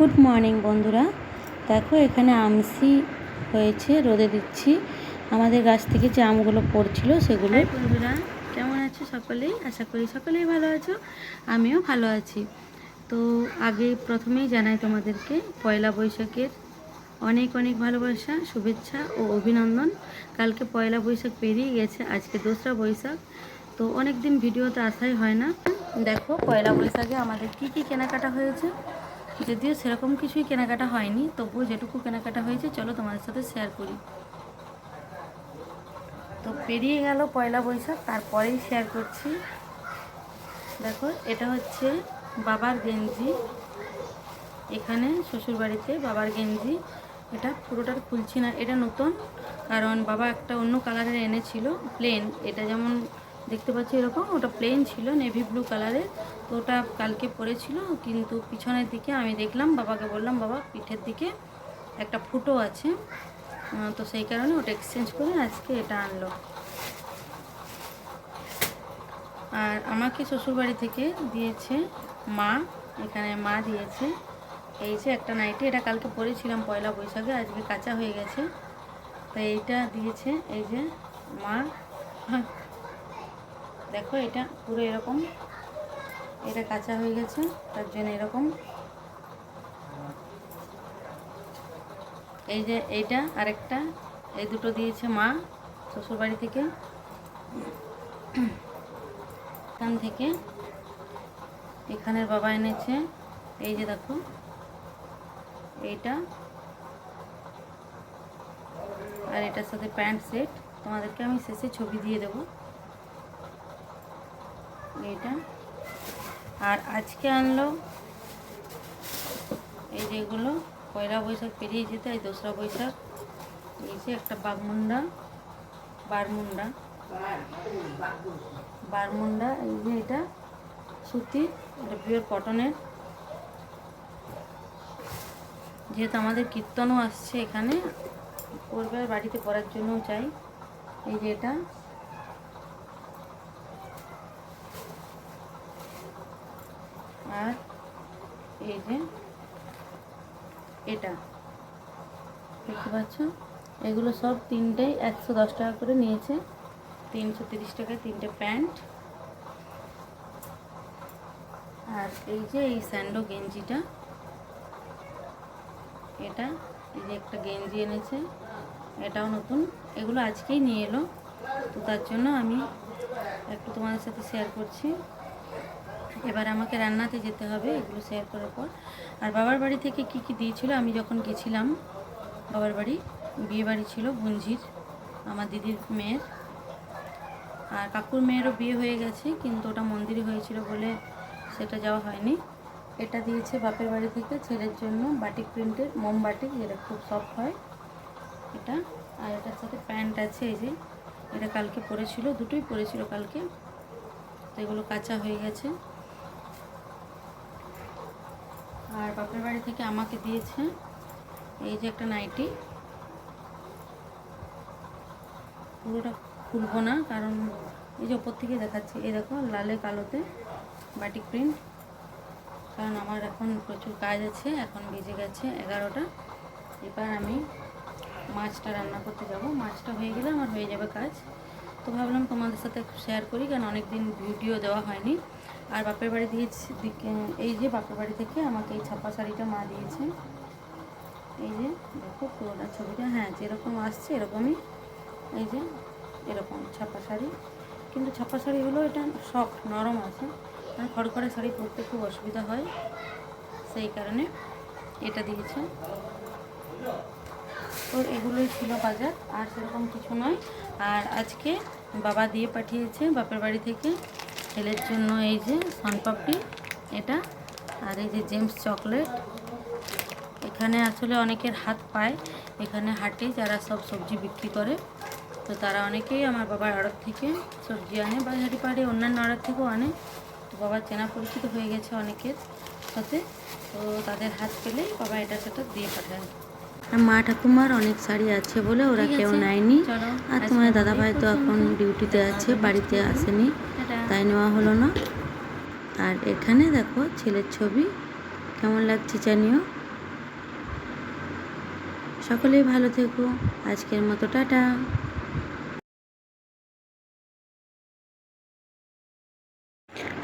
Good morning বন্ধুরা। দেখো, এখানে আমসি হয়েছে, রোদে দিচ্ছি। আমাদের গাছ থেকে যে আমগুলো পড়ছিল সেগুলো। বন্ধুরা, কেমন আছো সকলেই আশা করি সকলেই ভালো আছো, আমিও ভালো আছি। তো আগে প্রথমেই জানাই তোমাদেরকে, পয়লা বৈশাখের অনেক অনেক ভালোবাসা, শুভেচ্ছা ও অভিনন্দন। কালকে পয়লা বৈশাখ পেরিয়ে গেছে, আজকে দোসরা বৈশাখ। তো অনেক দিন ভিডিওতে আসাই হয় না। দেখো, পয়লা বৈশাখে আমাদের কি কি কেনাকাটা হয়েছে? যদিও সেরকম কিছুই কেনাকাটা হয়নি, তবুও যেটুকু কেনাকাটা হয়েছে, চলো তোমাদের সাথে শেয়ার করি। তো পেরিয়ে গেল পয়লা বৈশাখ, তারপরেই শেয়ার করছি। দেখো, এটা হচ্ছে বাবার গেঞ্জি। এখানে শ্বশুরবাড়িতে বাবার গেঞ্জি। এটা পুরোটা খুলছি না, এটা নতুন, কারণ বাবা একটা অন্য কালারের এনেছিল প্লেন এটা যেমন দেখতে পাচ্ছি এরকম, ওটা প্লেন ছিল নেভি ব্লু কালারের তো ওটা কালকে পরেছিল কিন্তু পিছনের দিকে আমি দেখলাম, বাবাকে বললাম, বাবা, পিঠের দিকে একটা ফুটো আছে। তো সেই কারণে ওটা এক্সচেঞ্জ করে আজকে এটা আনলো। আর আমাকে শ্বশুরবাড়ি থেকে দিয়েছে মা, এখানে মা দিয়েছে। এই যে একটা নাইটি, এটা কালকে পরেছিলাম পয়লা বৈশাখে, আজকে কাঁচা হয়ে গেছে। তো এইটা দিয়েছে, এই যে মা। দেখো এটা পুরো এরকম। এটা কাঁচা হয়ে গেছে, তার জন্য এরকম। এই যে এইটা আরেকটা, এই দুটো দিয়েছে মা শ্বশুরবাড়ি থেকে। এখান থেকে এখানের বাবা এনেছে। এই যে দেখো, এইটা। আর এটার সাথে প্যান্ট সেট। তোমাদেরকে আমি শেষে ছবি দিয়ে দেব। এইটা আর আজকে আনলো এই যেগুলো পয়লা বৈশাখ পেরিয়ে যেতে এই দোসরা বৈশাখ। এই যে একটা বাগমুন্ডা বারমুন্ডা। বারমুন্ডা, এই যে এটা সুতি, এটা পিওর কটনের যেহেতু আমাদের কীর্তনও আসছে এখানে, করবে, বাড়িতে পড়ার জন্যও চাই। এই যে এটা। আর এই যে এটা। দেখতে পাচ্ছ? এগুলো সব তিনটেই একশো দশ টাকা করে নিয়েছে। তিনশো তিরিশ টাকায় তিনটে প্যান্ট। আর এই যে এই স্যান্ডো গেঞ্জিটা। এটা, এই যে একটা গেঞ্জি এনেছে। এটাও নতুন। এগুলো আজকেই নিয়ে এলো। তো তার জন্য আমি একটু তোমাদের সাথে শেয়ার করছি। এবার আমাকে রান্নাতে যেতে হবে, এগুলো শেয়ার করার পর। আর বাবার বাড়ি থেকে কি কি দিয়েছিল? আমি যখন গেছিলাম, বাবার বাড়ি, বিয়ে বাড়ি ছিল বুঞ্জির আমার দিদির মেয়ের। আর কাকুর মেয়েরও বিয়ে হয়ে গেছে, কিন্তু ওটা মন্দিরে হয়েছিল বলে সেটা যাওয়া হয়নি। এটা দিয়েছে বাপের বাড়ি থেকে ছেলের জন্য বাটিক প্রিন্টের মোমবাটি যেটা খুব সফট হয় এটা। আর এটার সাথে প্যান্ট আছে, এই যে। এটা কালকে পরেছিল দুটোই পরেছিল কালকে। তো এগুলো কাঁচা হয়ে গেছে। আর বাপের বাড়ি থেকে আমাকে দিয়েছে এই যে একটা নাইটি। পুরোটা খুলবো না, কারণ এই যে ওপর থেকে দেখাচ্ছি, এই দেখো, লালে কালোতে বাটিক প্রিন্ট। কারণ আমার এখন প্রচুর কাজ আছে, এখন বেজে গেছে এগারোটা। এবার আমি মাছটা রান্না করতে যাব। মাছটা হয়ে গেলে আমার হয়ে যাবে কাজ। তো ভাবলাম তোমাদের সাথে শেয়ার করি, কারণ অনেক দিন ভিডিও দেওয়া হয়নি। আর বাপের বাড়ি দিয়েছি এই যে বাপের বাড়ি থেকে আমাকে এই ছাপা শাড়িটা মা দিয়েছে। এই যে দেখো পুরোটা ছবিটা। হ্যাঁ যেরকম আসছে এরকমই। এই যে এরকম ছাপা শাড়ি। কিন্তু ছাপা শাড়ি শাড়িগুলো এটা সফট নরম আছে। মানে খড়খড়ে শাড়ি পরতে খুব অসুবিধা হয়। সেই কারণে এটা দিয়েছে। তো এগুলোই ছিল বাজার। আর সেরকম কিছু নয়। আর আজকে বাবা দিয়ে পাঠিয়েছে বাপের বাড়ি থেকে ছেলের জন্য এই যে সনপাপড়ি, এটা, আর এই যে জেমস চকলেট। এখানে আসলে অনেকের হাত পায়, এখানে হাটে যারা সব সবজি বিক্রি করে। তো তারা অনেকেই আমার বাবার আড়ত থেকে সবজি আনে বা হাঁড়ি পাড়ে অন্যান্য আড়ত থেকেও আনে। তো বাবার চেনা পরিচিত হয়ে গেছে অনেকের সাথে, তো তাদের হাত পেলেই বাবা এটা সেটা দিয়ে পাঠায়। মা ঠাকুমার অনেক শাড়ি আছে বলে ওরা কেউ নেয়নি। আর তোমার দাদা ভাই তো এখন ডিউটিতে আছে বাড়িতে আসেনি তাই নেওয়া হলো না। আর এখানে দেখো ছেলের ছবি কেমন লাগছে জানিও। সকলেই ভালো থেকো আজকের মতো টাটা।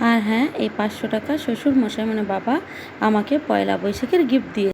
আর হ্যাঁ এই পাঁচশো টাকা শ্বশুর মশাই মানে বাবা আমাকে পয়লা বৈশাখের গিফট দিয়ে